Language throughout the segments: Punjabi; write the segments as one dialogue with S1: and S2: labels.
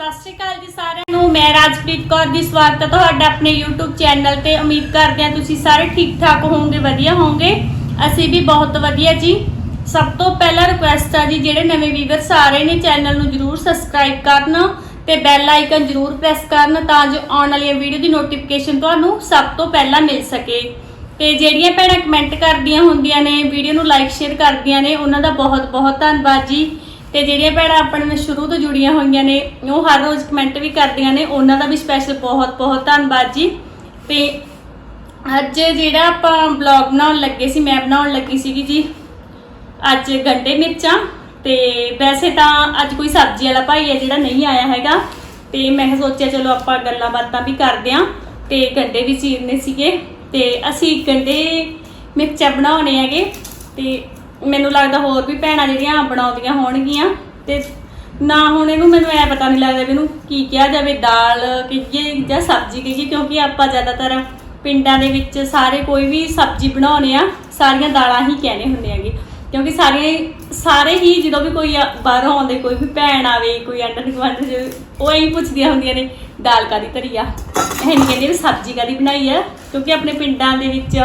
S1: ਸਤਿ ਸ਼੍ਰੀ ਅਕਾਲ ਜੀ ਸਾਰਿਆਂ ਨੂੰ। ਮੈਂ ਰਾਜਪ੍ਰੀਤ ਕੌਰ ਦੀ ਸਵਾਗਤ ਹੈ ਤੁਹਾਡਾ ਆਪਣੇ YouTube ਚੈਨਲ ਤੇ। ਉਮੀਦ ਕਰਦੇ ਹਾਂ ਤੁਸੀਂ ਸਾਰੇ ਠੀਕ ਠਾਕ ਹੋਵੋਗੇ, ਵਧੀਆ ਹੋਵੋਗੇ। ਅਸੀਂ ਵੀ ਬਹੁਤ ਵਧੀਆ ਜੀ। ਸਭ ਤੋਂ ਪਹਿਲਾਂ ਰਿਕੁਐਸਟ ਆ ਜੀ, ਜਿਹੜੇ ਨਵੇਂ ਵੀਵਰ ਸਾਰੇ ਨੇ, ਚੈਨਲ ਨੂੰ ਜਰੂਰ ਸਬਸਕ੍ਰਾਈਬ ਕਰਨ ਤੇ ਬੈਲ ਆਈਕਨ ਜਰੂਰ ਪ੍ਰੈਸ ਕਰਨ ਤਾਂ ਜੋ ਆਉਣ ਵਾਲੀਆਂ ਵੀਡੀਓ ਦੀ ਨੋਟੀਫਿਕੇਸ਼ਨ ਤੁਹਾਨੂੰ ਸਭ ਤੋਂ ਪਹਿਲਾਂ ਮਿਲ ਸਕੇ। ਤੇ ਜਿਹੜੀਆਂ ਭੈਣਾਂ ਕਮੈਂਟ ਕਰਦੀਆਂ ਹੁੰਦੀਆਂ ਨੇ ਵੀਡੀਓ ਨੂੰ ਲਾਈਕ ਸ਼ੇਅਰ ਕਰਦੀਆਂ ਨੇ, ਉਹਨਾਂ ਦਾ ਬਹੁਤ ਬਹੁਤ ਧੰਨਵਾਦ ਜੀ। ਤੇ ਜਿਹੜੀਆਂ ਭੈਣਾਂ ਆਪਣੇ ਨਾਲ ਸ਼ੁਰੂ ਤੋਂ ਜੁੜੀਆਂ ਹੋਈਆਂ ਨੇ, ਉਹ ਹਰ ਰੋਜ਼ ਕਮੈਂਟ ਵੀ ਕਰਦੀਆਂ ਨੇ। ਉਹਨਾਂ ਦਾ ਵੀ ਸਪੈਸ਼ਲ ਬਹੁਤ ਬਹੁਤ ਧੰਨਵਾਦ ਜੀ। ਤੇ ਅੱਜ ਜਿਹੜਾ ਆਪਾਂ ਬਲੌਗ ਬਣਾਉਣ ਲੱਗੇ ਸੀ, ਮੈਂ ਬਣਾਉਣ ਲੱਗੀ ਸੀਗੀ ਜੀ, ਅੱਜ ਗੰਡੇ ਮਿਰਚਾਂ। ਤੇ ਵੈਸੇ ਤਾਂ ਅੱਜ ਕੋਈ ਸਬਜ਼ੀ ਵਾਲਾ ਭਾਈ ਹੈ ਜਿਹੜਾ ਨਹੀਂ ਆਇਆ ਹੈਗਾ। ਤੇ ਮੈਂ ਸੋਚਿਆ ਚਲੋ ਆਪਾਂ ਗੱਲਾਂ ਬਾਤਾਂ ਵੀ ਕਰਦੇ ਆਂ। ਤੇ ਗੰਡੇ ਵੀ ਚੀਰਨੇ ਸੀਗੇ। ਤੇ ਅਸੀਂ ਗੰਡੇ ਮਿਰਚਾਂ ਬਣਾਉਣੇ ਹੈਗੇ। ਤੇ ਮੈਨੂੰ ਲੱਗਦਾ ਹੋਰ ਵੀ ਭੈਣਾਂ ਜਿਹੜੀਆਂ ਬਣਾਉਂਦੀਆਂ ਹੋਣਗੀਆਂ ਤੇ ਨਾ ਹੁਣ ਇਹਨੂੰ ਮੈਨੂੰ ਐ ਪਤਾ ਨਹੀਂ ਲੱਗਦਾ ਵੀ ਇਹਨੂੰ ਕੀ ਕਿਹਾ ਜਾਵੇ, ਦਾਲ ਕਹੀਏ ਜਾਂ ਸਬਜ਼ੀ ਕਹੀਏ, ਕਿਉਂਕਿ ਆਪਾਂ ਜ਼ਿਆਦਾਤਰ ਪਿੰਡਾਂ ਦੇ ਵਿੱਚ ਸਾਰੇ ਕੋਈ ਵੀ ਸਬਜ਼ੀ ਬਣਾਉਣੇ ਆ, ਸਾਰੀਆਂ ਦਾਲਾਂ ਹੀ ਕਹਿੰਦੇ ਹੁੰਦੇ ਹੈਗੇ। ਕਿਉਂਕਿ ਸਾਰੇ ਸਾਰੇ ਹੀ ਜਦੋਂ ਵੀ ਕੋਈ ਬਾਹਰੋਂ ਆਉਂਦੇ, ਕੋਈ ਵੀ ਭੈਣ ਆਵੇ, ਕੋਈ ਅੰਡਰ ਗਵਾਂਡ ਉਹ ਇਹੀ ਪੁੱਛਦੀਆਂ ਹੁੰਦੀਆਂ ਨੇ, ਦਾਲ ਕਾਦੀ ਧਰੀ ਆ? ਇਹ ਨਹੀਂ ਕਹਿੰਦੇ ਵੀ ਸਬਜ਼ੀ ਕਾਦੀ ਬਣਾਈ ਆ, ਕਿਉਂਕਿ ਆਪਣੇ ਪਿੰਡਾਂ ਦੇ ਵਿੱਚ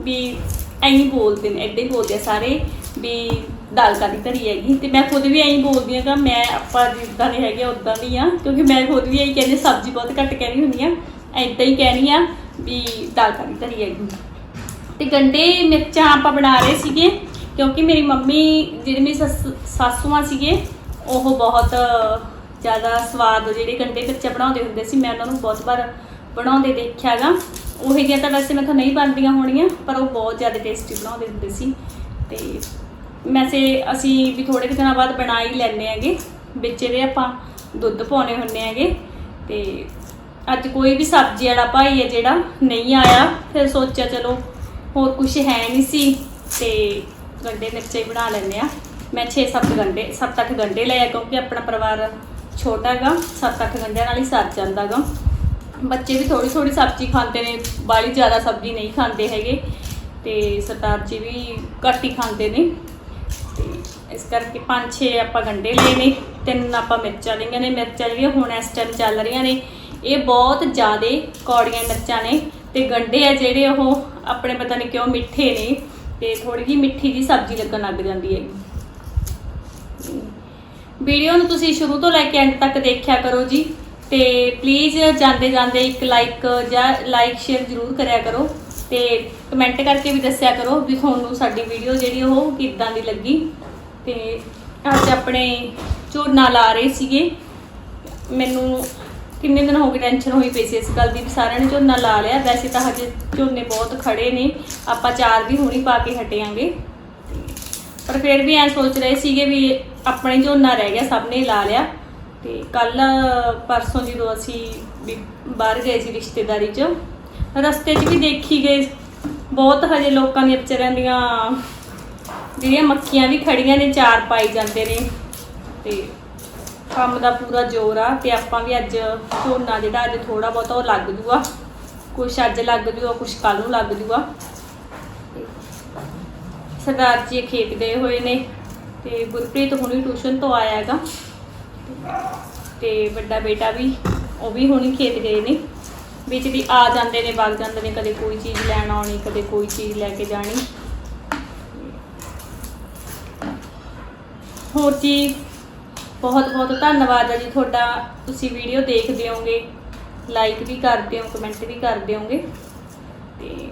S1: ਵੀ ਐਂ ਬੋਲਦੇ ਨੇ, ਐਡੇ ਹੀ ਬੋਲਦੇ ਆ ਸਾਰੇ ਵੀ ਦਾਲ ਕਾਦੀ ਧਰੀ ਹੈਗੀ। ਤੇ ਮੈਂ ਖੁਦ ਵੀ ਐਂ ਬੋਲਦੀ ਆ ਕਿ ਮੈਂ ਆਪਾਂ ਜਿੱਦਾਂ ਦੇ ਹੈਗੇ ਉਦਾਂ ਦੀ ਆ। ਕਿਉਂਕਿ ਮੈਂ ਖੁਦ ਵੀ ਐਂ ਕਹਿੰਦੀ ਸਬਜ਼ੀ ਬਹੁਤ ਘੱਟ ਕਹਿਣੀ ਹੁੰਦੀ ਆ। ਐਦਾਂ ਹੀ ਕਹਿਣੀ ਆ ਵੀ ਦਾਲ ਕਾਦੀ ਧਰੀ ਹੈਗੀ। ਤੇ ਗੰਡੇ, ਮਿਰਚਾਂ ਆਪਾਂ ਬਣਾ ਰਹੇ ਸੀਗੇ, ਕਿਉਂਕਿ ਮੇਰੀ ਮੰਮੀ, ਜਿਹੜੇ ਮੇਰੀ ਸੱਸ- ਸਾਸੂਆਂ ਸੀਗੇ, ਉਹ ਬਹੁਤ ਜ਼ਿਆਦਾ ਸਵਾਦ ਜਿਹੜੇ ਗੰਡੇ, ਮਿਰਚਾਂ ਬਣਾਉਂਦੇ ਹੁੰਦੇ ਸੀ, ਮੈਂ ਉਹਨਾਂ ਨੂੰ ਬਹੁਤ ਵਾਰ ਬਣਾਉਂਦੇ ਦੇਖਿਆਗਾ ਉਹੀ ਜਿਹੀਆਂ ਤਾਂ ਵੈਸੇ ਮੈਂ ਤਾਂ ਨਹੀਂ ਬਣਦੀਆਂ ਹੋਣੀਆਂ, ਪਰ ਉਹ ਬਹੁਤ ਜ਼ਿਆਦਾ ਟੇਸਟੀ ਬਣਾਉਂਦੇ ਹੁੰਦੇ ਸੀ। ਤੇ ਵੈਸੇ ਅਸੀਂ ਵੀ ਥੋੜੇ ਕੁ ਦਿਨਾਂ ਬਾਅਦ ਬਣਾ ਹੀ ਲੈਂਦੇ ਹੈਗੇ। ਵਿੱਚ ਇਹਦੇ ਆਪਾਂ ਦੁੱਧ ਪਾਉਣੇ ਹੁੰਦੇ ਹੈਗੇ। ਤੇ ਅੱਜ ਕੋਈ ਵੀ ਸਬਜ਼ੀ ਵਾਲਾ ਭਾਈ ਹੈ ਜਿਹੜਾ ਨਹੀਂ ਆਇਆ, ਫਿਰ ਸੋਚਿਆ ਚਲੋ ਹੋਰ ਕੁਝ ਹੈ ਨਹੀਂ ਸੀ, ਤੇ ਗੰਡੇ ਮਿਰਚਾਂ ਹੀ ਬਣਾ ਲੈਂਦੇ ਆ ਮੈਂ 6-7 ਗੰਡੇ 7-8 ਗੰਡੇ ਲਏ ਆ, ਕਿਉਂਕਿ ਆਪਣਾ ਪਰਿਵਾਰ ਛੋਟਾ ਗਾ 7-8 ਗੰਡਿਆਂ ਨਾਲ ਹੀ ਸਰ ਜਾਂਦਾ ਗਾ ਬੱਚੇ ਵੀ ਥੋੜੀ ਥੋੜੀ ਸਬਜ਼ੀ ਖਾਂਦੇ ਨੇ ਬਾਲੀ ਜ਼ਿਆਦਾ ਸਬਜ਼ੀ ਨਹੀਂ ਖਾਂਦੇ ਹੈਗੇ। ਤੇ ਸਰਦਾਰ ਜੀ ਵੀ ਘੱਟ ਹੀ ਖਾਂਦੇ ਨੇ। ਤੇ ਇਸ ਕਰਕੇ ਪੰਜ ਛੇ ਆਪਾਂ ਗੰਡੇ ਲਏ ਨੇ, ਤਿੰਨ ਆਪਾਂ ਮਿਰਚਾਂ ਲਈਆਂ ਨੇ। ਮਿਰਚਾਂ ਜਿਹੜੀਆਂ ਹੁਣ ਇਸ ਟਾਈਮ ਚੱਲ ਰਹੀਆਂ ਨੇ, ਇਹ ਬਹੁਤ ਜ਼ਿਆਦਾ ਕੌੜੀਆਂ ਮਿਰਚਾਂ ਨੇ। ਤੇ ਗੰਡੇ ਆ ਜਿਹੜੇ ਉਹ ਆਪਣੇ ਪਤਾ ਨਹੀਂ ਕਿਉਂ ਮਿੱਠੇ ਨੇ, ਤੇ ਥੋੜੀ ਜਿਹੀ ਮਿੱਠੀ ਜੀ ਸਬਜ਼ੀ ਲੱਗਣ ਲੱਗ ਜਾਂਦੀ ਹੈ ਵੀਡੀਓ ਨੂੰ ਤੁਸੀਂ ਸ਼ੁਰੂ ਤੋਂ ਲੈ ਕੇ ਐਂਡ ਤੱਕ ਦੇਖਿਆ ਕਰੋ ਜੀ। ਤੇ ਪਲੀਜ਼ ਜਾਂਦੇ ਜਾਂਦੇ ਇੱਕ ਲਾਈਕ ਜਾਂ ਲਾਈਕ ਸ਼ੇਅਰ ਜ਼ਰੂਰ ਕਰਿਆ ਕਰੋ ਤੇ ਕਮੈਂਟ ਕਰਕੇ ਵੀ ਦੱਸਿਆ ਕਰੋ ਵੀ ਤੁਹਾਨੂੰ ਸਾਡੀ ਵੀਡੀਓ ਜਿਹੜੀ ਉਹ ਕਿੱਦਾਂ ਦੀ ਲੱਗੀ। ਤੇ ਅੱਜ ਆਪਣੇ ਝੋਨਾ ਲਾ ਰਹੇ ਸੀਗੇ। ਮੈਨੂੰ ਕਿੰਨੇ ਦਿਨ ਹੋ ਗਏ ਟੈਨਸ਼ਨ ਹੋਈ ਪਈ ਸੀ ਇਸ ਗੱਲ ਦੀ ਵੀ ਸਾਰਿਆਂ ਨੇ ਝੋਨਾ ਲਾ ਲਿਆ। ਵੈਸੇ ਤਾਂ ਹਜੇ ਝੋਨੇ ਬਹੁਤ ਖੜੇ ਨੇ। ਆਪਾਂ ਚਾਰ ਵੀ ਹੁਣੀ ਪਾ ਕੇ ਹਟਿਆਂਗੇ। ਪਰ ਫਿਰ ਵੀ ਐ ਸੋਚ ਰਹੇ ਸੀਗੇ ਵੀ ਆਪਣੇ ਝੋਨਾ ਰਹਿ ਗਿਆ, ਸਭ ਨੇ ਲਾ ਲਿਆ। ਤੇ ਕੱਲ ਪਰਸੋਂ ਜਦੋਂ ਅਸੀਂ ਵੀ ਬਾਹਰ ਗਏ ਸੀ ਰਿਸ਼ਤੇਦਾਰੀ 'ਚ, ਰਸਤੇ 'ਚ ਵੀ ਦੇਖੀ ਗਏ। ਬਹੁਤ ਹਜੇ ਲੋਕਾਂ ਦੀਆਂ ਵਿਚਾਰਿਆਂ ਦੀਆਂ ਜਿਹੜੀਆਂ ਮੱਖੀਆਂ ਵੀ ਖੜੀਆਂ ਨੇ, ਚਾਰ ਪਾਈ ਜਾਂਦੇ ਨੇ। ਤੇ ਕੰਮ ਦਾ ਪੂਰਾ ਜ਼ੋਰ ਆ ਤੇ ਆਪਾਂ ਵੀ ਅੱਜ ਝੋਨਾ ਜਿਹੜਾ ਅੱਜ ਥੋੜਾ ਬਹੁਤਾ ਉਹ ਲੱਗ ਜੂਗਾ। ਕੁਛ ਅੱਜ ਲੱਗ ਜੂਗਾ, ਕੁਛ ਕੱਲ ਨੂੰ ਲੱਗ ਜੂਗਾ। ਸਰਦਾਰ ਜੀ ਖੇਤ ਗਏ ਹੋਏ ਨੇ ਤੇ ਗੁਰਪ੍ਰੀਤ ਹੁਣੀ ਟਿਊਸ਼ਨ ਤੋਂ ਆਇਆ ਹੈਗਾ। ਤੇ ਵੱਡਾ ਬੇਟਾ ਵੀ, ਉਹ ਵੀ ਹੁਣੀ ਖੇਤ ਗਏ ਨੇ। ਵਿੱਚ ਦੀ ਆ ਜਾਂਦੇ ਨੇ, ਵਗ ਜਾਂਦੇ ਨੇ, ਕਦੇ ਕੋਈ ਚੀਜ਼ ਲੈਣ ਆਉਣੀ, ਕਦੇ ਕੋਈ ਚੀਜ਼ ਲੈ ਕੇ ਜਾਣੀ। ਹੋਰ ਜੀ, ਬਹੁਤ ਬਹੁਤ ਧੰਨਵਾਦ ਹੈ ਜੀ ਤੁਹਾਡਾ। ਤੁਸੀਂ ਵੀਡੀਓ ਦੇਖਦੇ ਹੋਗੇ ਲਾਈਕ ਵੀ ਕਰਦੇ ਹੋ ਕਮੈਂਟ ਵੀ ਕਰਦੇ ਹੋਗੇ ਤੇ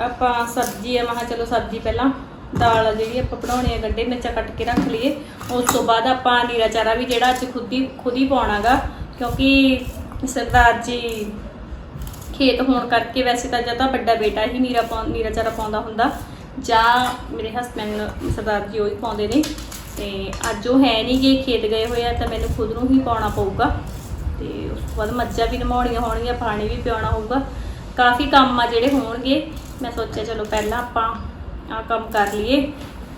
S1: ਆਪਾਂ ਸਬਜ਼ੀ ਆ ਮਹਾ ਚਲੋ ਸਬਜ਼ੀ ਪਹਿਲਾਂ ਦਾਲ ਆ ਜਿਹੜੀ ਆਪਾਂ ਬਣਾਉਣੀ ਆ ਗੰਡੇ ਮਿਰਚਾਂ ਕੱਟ ਕੇ ਰੱਖ ਲਈਏ। ਉਸ ਤੋਂ ਬਾਅਦ ਆਪਾਂ ਨੀਰਾ ਚਾਰਾ ਵੀ ਜਿਹੜਾ ਅੱਜ ਖੁਦ ਹੀ ਖੁਦ ਹੀ ਪਾਉਣਾਗਾ, ਕਿਉਂਕਿ ਸਰਦਾਰ ਜੀ ਖੇਤ ਹੋਣ ਕਰਕੇ ਵੈਸੇ ਤਾਂ ਜਾਂ ਤਾਂ ਵੱਡਾ ਬੇਟਾ ਹੀ ਨੀਰਾ ਪਾ ਨੀਰਾ ਚਾਰਾ ਪਾਉਂਦਾ ਹੁੰਦਾ, ਜਾਂ ਮੇਰੇ ਹਸਬੰਡ ਸਰਦਾਰ ਜੀ ਉਹ ਹੀ ਪਾਉਂਦੇ ਨੇ। ਤੇ ਅੱਜ ਉਹ ਹੈ ਨਹੀਂ ਗੇ, ਖੇਤ ਗਏ ਹੋਏ ਆ, ਤਾਂ ਮੈਨੂੰ ਖੁਦ ਨੂੰ ਹੀ ਪਾਉਣਾ ਪਊਗਾ। ਤੇ ਉਸ ਤੋਂ ਬਾਅਦ ਮੱਝਾਂ ਵੀ ਨਮਾਉਣੀਆਂ ਹੋਣਗੀਆਂ, ਪਾਣੀ ਵੀ ਪਿਆਉਣਾ ਹੋਊਗਾ। ਕਾਫੀ ਕੰਮ ਆ ਜਿਹੜੇ ਹੋਣਗੇ। ਮੈਂ ਸੋਚਿਆ ਚਲੋ ਪਹਿਲਾਂ ਆਪਾਂ ਆ ਕੰਮ ਕਰ ਲਈਏ।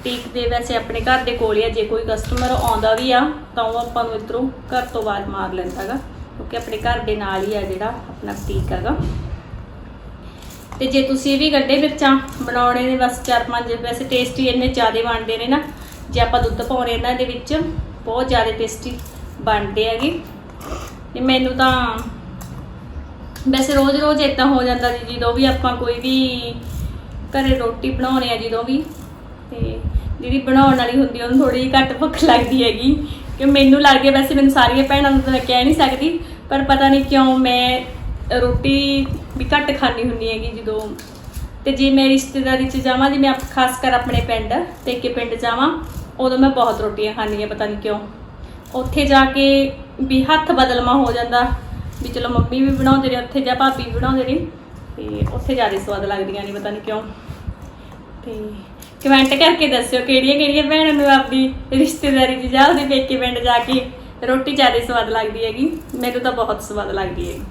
S1: ਟੀਕ ਦੇ ਵੈਸੇ ਆਪਣੇ ਘਰ ਦੇ ਕੋਲ ਹੀ ਆ, ਜੇ ਕੋਈ ਕਸਟਮਰ ਆਉਂਦਾ ਵੀ ਆ, ਤਾਂ ਉਹ ਆਪਾਂ ਨੂੰ ਇਧਰੋਂ ਘਰ ਤੋਂ ਆਵਾਜ਼ ਮਾਰ ਲੈਂਦਾਗਾ ਕਿਉਂਕਿ ਆਪਣੇ ਘਰ ਦੇ ਨਾਲ ਹੀ ਆ ਜਿਹੜਾ ਆਪਣਾ ਟੀਕ ਹੈਗਾ। ਤੇ ਜੇ ਤੁਸੀਂ ਇਹ ਵੀ ਗੱਡੇ ਮਿਰਚਾਂ ਬਣਾਉਣੇ ਨੇ, ਬਸ ਚਾਰ ਪੰਜ, ਵੈਸੇ ਟੇਸਟੀ ਇੰਨੇ ਜ਼ਿਆਦੇ ਬਣਦੇ ਨੇ ਨਾ, ਜੇ ਆਪਾਂ ਦੁੱਧ ਪਾਉਣੇ ਇਹਨਾਂ ਦੇ ਵਿੱਚ, ਬਹੁਤ ਜ਼ਿਆਦਾ ਟੇਸਟੀ ਬਣਦੇ ਹੈਗੇ। ਤੇ ਮੈਨੂੰ ਤਾਂ ਵੈਸੇ ਰੋਜ਼-ਰੋਜ਼ ਇਦਾਂ ਹੋ ਜਾਂਦਾ ਜੀ, ਜਦੋਂ ਵੀ ਆਪਾਂ ਕੋਈ ਵੀ ਘਰੇ ਰੋਟੀ ਬਣਾਉਣੇ ਆ ਜਦੋਂ ਵੀ। ਤੇ ਜਿਹੜੀ ਬਣਾਉਣ ਵਾਲੀ ਹੁੰਦੀ ਉਹਨੂੰ ਥੋੜੀ ਜਿਹੀ ਘੱਟ ਭੁੱਖ ਲੱਗਦੀ ਹੈਗੀ। ਕਿ ਮੈਨੂੰ ਲੱਗ ਗਿਆ, ਵੈਸੇ ਮੈਨੂੰ ਸਾਰੀਆਂ ਭੈਣਾਂ ਨੂੰ ਤਾਂ ਮੈਂ ਕਹਿ ਨਹੀਂ ਸਕਦੀ, ਪਰ ਪਤਾ ਨਹੀਂ ਕਿਉਂ ਮੈਂ ਰੋਟੀ ਵੀ ਘੱਟ ਖਾਣੀ ਹੁੰਦੀ ਹੈਗੀ ਜਦੋਂ। ਤੇ ਜੇ ਮੈਂ ਰਿਸ਼ਤੇਦਾਰੀ 'ਚ ਜਾਵਾਂ, ਜੇ ਮੈਂ ਖਾਸ ਕਰ ਆਪਣੇ ਪਿੰਡ, ਪੇਕੇ ਪਿੰਡ ਜਾਵਾਂ, ਉਦੋਂ ਮੈਂ ਬਹੁਤ ਰੋਟੀਆਂ ਖਾਂਦੀ ਆ ਪਤਾ ਨਹੀਂ ਕਿਉਂ। ਉੱਥੇ ਜਾ ਕੇ ਵੀ ਹੱਥ ਬਦਲਮਾ ਹੋ ਜਾਂਦਾ, ਵੀ ਚਲੋ ਮੰਮੀ ਵੀ ਬਣਾਉਂਦੇ ਨੇ, ਉੱਥੇ ਜਾਂ ਭਾਬੀ ਵੀ ਬਣਾਉਂਦੇ ਨੇ, ਤੇ ਉੱਥੇ ਜ਼ਿਆਦਾ ਸਵਾਦ ਲੱਗਦੀਆਂ ਨੇ, ਪਤਾ ਨਹੀਂ ਕਿਉਂ। ਤੇ ਕਮੈਂਟ ਕਰਕੇ ਦੱਸਿਓ ਕਿਹੜੀਆਂ ਕਿਹੜੀਆਂ ਭੈਣਾਂ ਨੂੰ ਆਪਦੀ ਰਿਸ਼ਤੇਦਾਰੀ 'ਚ ਜਾਂ ਉਹਦੇ ਪੇਕੇ ਪਿੰਡ ਜਾ ਕੇ ਰੋਟੀ ਜ਼ਿਆਦਾ ਸਵਾਦ ਲੱਗਦੀ ਹੈਗੀ? ਮੈਨੂੰ ਤਾਂ ਬਹੁਤ ਸਵਾਦ ਲੱਗਦੀ ਹੈਗੀ।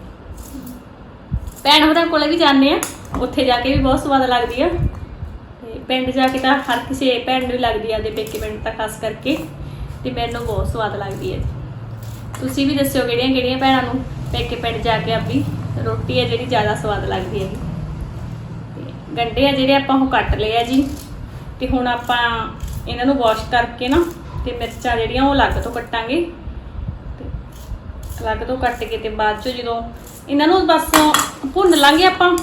S1: ਭੈਣ ਹੋਰਾਂ ਕੋਲੇ ਵੀ ਜਾਂਦੇ ਆ, ਉੱਥੇ ਜਾ ਕੇ ਵੀ ਬਹੁਤ ਸਵਾਦ ਲੱਗਦੀ ਆ। ਤੇ ਪਿੰਡ ਜਾ ਕੇ ਤਾਂ ਹਰ ਕਿਸੇ ਭੈਣ ਨੂੰ ਹੀ ਲੱਗਦੀ ਆ ਦੇ ਪੇਕੇ ਪਿੰਡ ਤਾਂ ਖਾਸ ਕਰਕੇ, ਤੇ ਮੈਨੂੰ ਬਹੁਤ ਸਵਾਦ ਲੱਗਦੀ ਹੈ। ਤੁਸੀਂ ਵੀ ਦੱਸਿਓ ਕਿਹੜੀਆਂ ਕਿਹੜੀਆਂ ਭੈਣਾਂ ਨੂੰ ਪੇਕੇ ਪਿੰਡ ਜਾ ਕੇ ਆਪਣੀ ਰੋਟੀ ਹੈ ਜਿਹੜੀ ਜ਼ਿਆਦਾ ਸਵਾਦ ਲੱਗਦੀ ਹੈ ਗੰਡੇ ਆ ਜਿਹੜੇ ਆਪਾਂ ਉਹ ਕੱਟ ਲਏ ਆ ਜੀ। ਤੇ ਹੁਣ ਆਪਾਂ ਇਹਨਾਂ ਨੂੰ ਵਾਸ਼ ਕਰਕੇ ਨਾ ਤੇ ਮਿਰਚਾਂ ਜਿਹੜੀਆਂ ਉਹ ਅਲੱਗ ਤੋਂ ਕੱਟਾਂਗੇ। ਤੇ ਅਲੱਗ ਤੋਂ ਕੱਟ ਕੇ ਤੇ ਬਾਅਦ ਚੋਂ ਜਦੋਂ ਇਹਨਾਂ ਨੂੰ ਬਸ ਭੁੰਨ ਲਾਂਗੇ ਆਪਾਂ।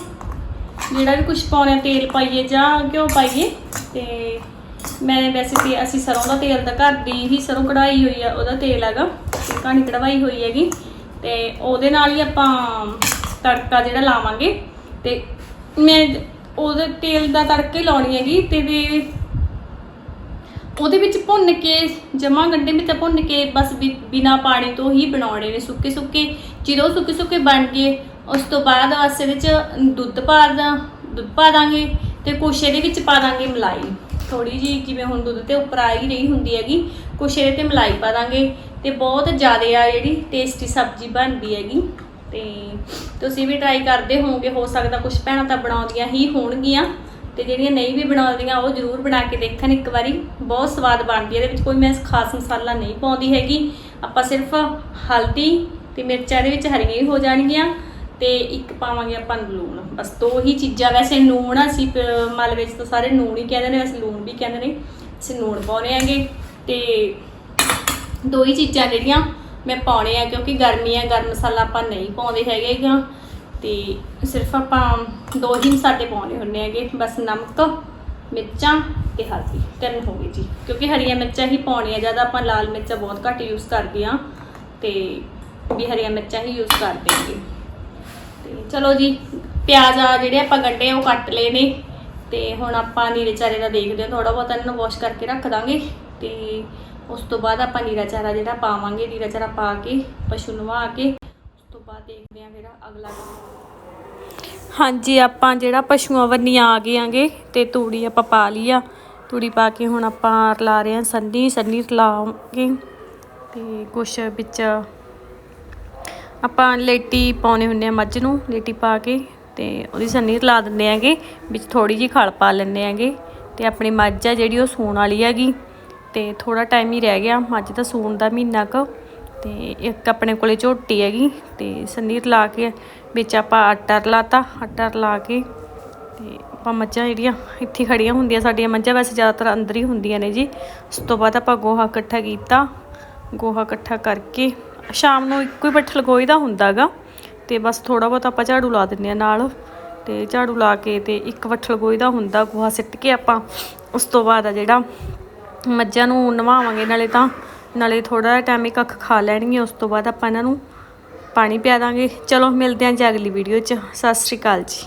S1: ਜਿਹੜਾ ਵੀ ਕੁਝ ਪਾਉਣਾ ਤੇਲ ਪਾਈਏ ਜਾਂ ਘਿਓ ਪਾਈਏ। ਤੇ ਮੈਂ ਵੈਸੇ ਤੇ ਅਸੀਂ ਸਰੋਂ ਦਾ ਤੇਲ ਦਾ ਘਰ ਦੀ ਹੀ ਸਰੋਂ ਕਢਾਈ ਹੋਈ ਆ, ਉਹਦਾ ਤੇਲ ਹੈਗਾ। ਤੇ ਕਹਾਣੀ ਕਢਵਾਈ ਹੋਈ ਹੈਗੀ। ਤੇ ਉਹਦੇ ਨਾਲ ਹੀ ਆਪਾਂ ਤੜਕਾ ਜਿਹੜਾ ਲਾਵਾਂਗੇ। ਤੇ ਮੈਂ ਉਹਦੇ ਤੇਲ ਦਾ ਤੜਕਾ ਹੀ ਲਾਉਣੀ ਹੈਗੀ ਤੇ ਵੀ ਉਹਦੇ ਵਿੱਚ ਭੁੰਨ ਕੇ, ਜਮਾ ਗੰਡੇ ਵਿੱਚ ਭੁੰਨ ਕੇ ਬਸ ਬਿ- ਬਿਨਾਂ ਪਾਣੀ ਤੋਂ ਹੀ ਬਣਾਉਣੇ ਨੇ ਸੁੱਕੇ ਸੁੱਕੇ। ਜਦੋਂ ਸੁੱਕੇ ਸੁੱਕੇ ਬਣ ਗਏ, ਉਸ ਤੋਂ ਬਾਅਦ ਬਸ ਇਹਦੇ ਵਿੱਚ ਦੁੱਧ ਪਾ ਦਾਂ, ਦੁੱਧ ਪਾ ਦਾਂਗੇ ਤੇ ਕੁਛ ਇਹਦੇ ਵਿੱਚ ਪਾ ਦਾਂਗੇ ਮਲਾਈ। ਥੋੜੀ ਜੀ ਜਿਵੇਂ ਹੁਣ ਦੁੱਧ ਤੇ ਉੱਪਰ ਆ ਹੀ ਰਹੀ ਹੁੰਦੀ ਹੈਗੀ ਕੁਛ ਇਹਦੇ ਤੇ ਮਲਾਈ ਪਾ ਦਾਂਗੇ ਤੇ ਬਹੁਤ ਜ਼ਿਆਦਾ ਆ ਜਿਹੜੀ ਟੇਸਟੀ ਸਬਜ਼ੀ ਬਣਦੀ ਹੈਗੀ। ਤੇ ਤੁਸੀਂ ਵੀ ਟਰਾਈ ਕਰਦੇ ਹੋਵੋਗੇ, ਹੋ ਸਕਦਾ ਕੁਝ ਭੈਣਾਂ ਤਾਂ ਬਣਾਉਂਦੀਆਂ ਹੀ ਹੋਣਗੀਆਂ, ਤੇ ਜਿਹੜੀਆਂ ਨਹੀਂ ਵੀ ਬਣਾਉਂਦੀਆਂ, ਉਹ ਜ਼ਰੂਰ ਬਣਾ ਕੇ ਦੇਖਣ ਇੱਕ ਵਾਰੀ। ਬਹੁਤ ਸਵਾਦ ਬਣਦੀ ਹੈ, ਇਹਦੇ ਵਿੱਚ ਕੋਈ ਮੈਂ ਖਾਸ ਮਸਾਲਾ ਨਹੀਂ ਪਾਉਂਦੀ ਹੈਗੀ। ਆਪਾਂ ਸਿਰਫ ਹਲਦੀ ਤੇ ਮਿਰਚਾਂ ਇਹਦੇ ਵਿੱਚ ਹਰੀਆਂ ਹੀ ਹੋ ਜਾਣਗੀਆਂ, ਤੇ ਇੱਕ ਪਾਵਾਂਗੇ ਆਪਾਂ ਲੂਣ। ਬਸ ਦੋ ਹੀ ਚੀਜ਼ਾਂ, ਵੈਸੇ ਲੂਣ ਅਸੀਂ ਪ- ਮਲ ਵਿੱਚ ਤਾਂ ਸਾਰੇ ਲੂਣ ਹੀ ਕਹਿੰਦੇ ਨੇ, ਵੈਸੇ ਲੂਣ ਵੀ ਕਹਿੰਦੇ ਨੇ। ਅਸੀਂ ਲੂਣ ਪਾਉਣੇ ਆਂਗੇ ਤੇ ਦੋ ਹੀ ਚੀਜ਼ਾਂ ਜਿਹੜੀਆਂ ਮੈਂ ਪਾਉਣੇ ਆ ਕਿਉਂਕਿ ਗਰਮੀ ਆ, ਗਰਮ ਮਸਾਲਾ ਆਪਾਂ ਨਹੀਂ ਪਾਉਂਦੇ ਹੈਗੇ ਗਾ। ਤੇ ਸਿਰਫ ਆਪਾਂ ਦੋ ਹੀ ਮਸਾਲੇ ਪਾਉਣੇ ਹੁੰਦੇ ਹੈਗੇ, ਬਸ ਨਮਕ ਮਿਰਚਾਂ ਤੇ ਹਲਦੀ। ਤਿੰਨ ਹੋ ਗਏ ਜੀ। ਕਿਉਂਕਿ ਹਰੀਆਂ ਮਿਰਚਾਂ ਹੀ ਪਾਉਣੀਆਂ, ਜ਼ਿਆਦਾ ਆਪਾਂ ਲਾਲ ਮਿਰਚਾਂ ਬਹੁਤ ਘੱਟ ਯੂਜ਼ ਕਰਦੇ ਆ ਤੇ ਵੀ ਹਰੀਆਂ ਮਿਰਚਾਂ ਹੀ ਯੂਜ਼ ਕਰਦੇ ਹੈਗੇ ਤੇ ਚਲੋ ਜੀ, ਪਿਆਜ਼ ਆ ਜਿਹੜੇ ਆਪਾਂ ਗੰਡੇ ਆ, ਉਹ ਕੱਟ ਲਏ ਨੇ। ਤੇ ਹੁਣ ਆਪਾਂ ਨੀਰੇ ਚਾਰੇ ਦਾ ਦੇਖਦੇ ਹਾਂ ਥੋੜਾ ਬਹੁਤ ਇਹਨਾਂ ਨੂੰ ਵਾਸ਼ ਕਰਕੇ ਰੱਖ ਦਾਂਗੇ। ਤੇ ਉਸ ਤੋਂ ਬਾਅਦ ਆਪਾਂ ਨੀਰਾ ਚਾਰਾ ਜਿਹੜਾ ਪਾਵਾਂਗੇ ਨੀਰਾ ਚਾਰਾ ਪਾ ਕੇ, ਪਸ਼ੂ ਨਵਾ ਕੇ, ਉਸ ਤੋਂ ਬਾਅਦ ਦੇਖਦੇ ਹਾਂ ਫਿਰ ਅਗਲਾ ਹਾਂਜੀ, ਆਪਾਂ ਜਿਹੜਾ ਪਸ਼ੂਆਂ ਵੰਨੀਆਂ ਆ ਗਏ ਆਂਗੇ ਤੇ ਤੂੜੀ ਆਪਾਂ ਪਾ ਲਈ ਆ। ਤੂੜੀ ਪਾ ਕੇ ਹੁਣ ਆਪਾਂ ਰਲਾ ਰਹੇ ਹਾਂ ਸੰਨੀ ਸੰਨੀ ਰਲਾਵਾਂਗੇ ਤੇ ਕੁਛ ਵਿੱਚ ਆਪਾਂ ਲੇਟੀ ਪਾਉਣੇ ਹੁੰਦੇ ਆ ਮੱਝ ਨੂੰ, ਲੇਟੀ ਪਾ ਕੇ ਤੇ ਉਹਦੀ ਸੰਨੀ ਰਲਾ ਦਿੰਦੇ ਆਂਗੇ ਵਿੱਚ ਥੋੜੀ ਜਿਹੀ ਖਲ ਪਾ ਲੈਂਦੇ ਆਂਗੇ ਤੇ ਆਪਣੀ ਮੱਝ ਆ ਜਿਹੜੀ ਉਹ ਸੂਣ ਵਾਲੀ ਹੈਗੀ। ਤੇ ਥੋੜਾ ਟਾਈਮ ਹੀ ਰਹਿ ਗਿਆ। ਮੱਝ ਦਾ ਸੂਣ ਦਾ ਮਹੀਨਾ ਕੁ ਤੇ ਇੱਕ ਆਪਣੇ ਕੋਲੇ ਝੋਟੀ ਹੈਗੀ ਤੇ ਸੰਨੀ ਰਲਾ ਕੇ ਵਿੱਚ ਆਪਾਂ ਆਟਾ ਰਲਾਤਾ। ਆਟਾ ਰਲਾ ਕੇ ਤੇ ਆਪਾਂ ਮੱਝਾਂ ਜਿਹੜੀਆਂ ਇੱਥੇ ਖੜੀਆਂ ਹੁੰਦੀਆਂ, ਸਾਡੀਆਂ ਮੱਝਾਂ ਵੈਸੇ ਜ਼ਿਆਦਾਤਰ ਅੰਦਰ ਹੀ ਹੁੰਦੀਆਂ ਨੇ ਜੀ। ਉਸ ਤੋਂ ਬਾਅਦ ਆਪਾਂ ਗੋਹਾ ਇਕੱਠਾ ਕੀਤਾ। ਗੋਹਾ ਇਕੱਠਾ ਕਰਕੇ ਸ਼ਾਮ ਨੂੰ ਇੱਕੋ ਹੀ ਬੱਠਲ ਗੋਹੀ ਦਾ ਹੁੰਦਾਗਾ ਤੇ ਬਸ ਥੋੜਾ ਬਹੁਤ ਆਪਾਂ ਝਾੜੂ ਲਾ ਦਿੰਦੇ ਆ ਨਾਲ। ਤੇ ਝਾੜੂ ਲਾ ਕੇ ਤੇ ਇੱਕ ਵੱਠਲ ਗੋਹੀ ਦਾ ਹੁੰਦਾ, ਗੋਹਾ ਸਿੱਟ ਕੇ ਆਪਾਂ ਉਸ ਤੋਂ ਬਾਅਦ ਆ ਜਿਹੜਾ ਮੱਝਾਂ ਨੂੰ ਨਵਾਵਾਂਗੇ, ਨਾਲੇ ਤਾਂ, ਨਾਲੇ ਥੋੜਾ ਜਿਹਾ ਟਾਈਮ ਹੀ ਕੱਖ ਖਾ ਲੈਣਗੇ ਉਸ ਤੋਂ ਬਾਅਦ ਆਪਾਂ ਇਹਨਾਂ ਨੂੰ ਪਾਣੀ ਪਿਆ ਦਾਂਗੇ। ਚਲੋ, ਮਿਲਦੇ ਹਾਂ ਜੀ ਅਗਲੀ ਵੀਡੀਓ 'ਚ। ਸਤਿ ਸ਼੍ਰੀ ਅਕਾਲ ਜੀ।